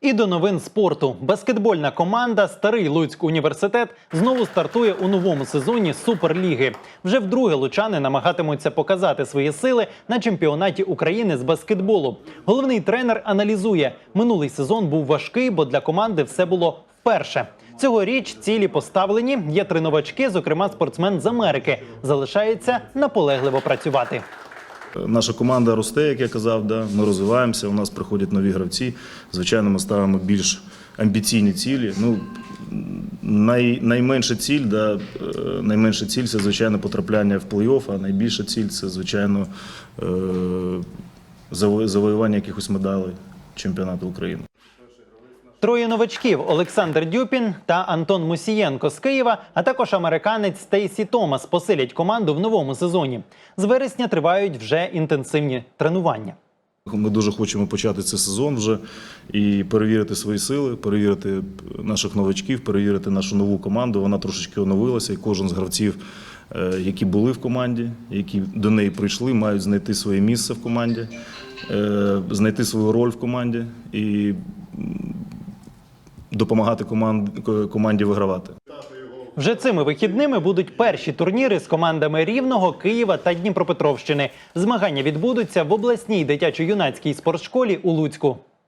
І до новин спорту. Баскетбольна команда Старий Луцьк університет знову стартує у новому сезоні Суперліги. Вже вдруге лучани намагатимуться показати свої сили на чемпіонаті України з баскетболу. Головний тренер аналізує, минулий сезон був важкий, бо для команди все було вперше. Цьогоріч цілі поставлені. Є три новачки, зокрема спортсмен з Америки. Залишається наполегливо працювати. Наша команда росте, як я казав. Да? Ми розвиваємося. У нас приходять нові гравці. Звичайно, ми ставимо більш амбіційні цілі. Ну най, найменша ціль, да, е, найменша ціль це звичайно потрапляння в плей-офф, а найбільша ціль це звичайно е, завоювання якихось медалей чемпіонату України. Троє новачків Олександр Дюпін та Антон Мусієнко з Києва, а також американець Стейсі Томас посилять команду в новому сезоні. З вересня тривають вже інтенсивні тренування. Ми дуже хочемо почати цей сезон вже і перевірити свої сили, перевірити наших новачків, перевірити нашу нову команду. Вона трошечки оновилася, і кожен з гравців, е, які були в команді, які до неї прийшли, мають знайти своє місце в команді, е, знайти свою роль в команді і допомагати команд- команді вигравати. Вже цими вихідними будуть перші турніри з командами Рівного, Києва та Дніпропетровщини. Змагання відбудуться в обласній дитячо-юнацькій спортшколі у Луцьку.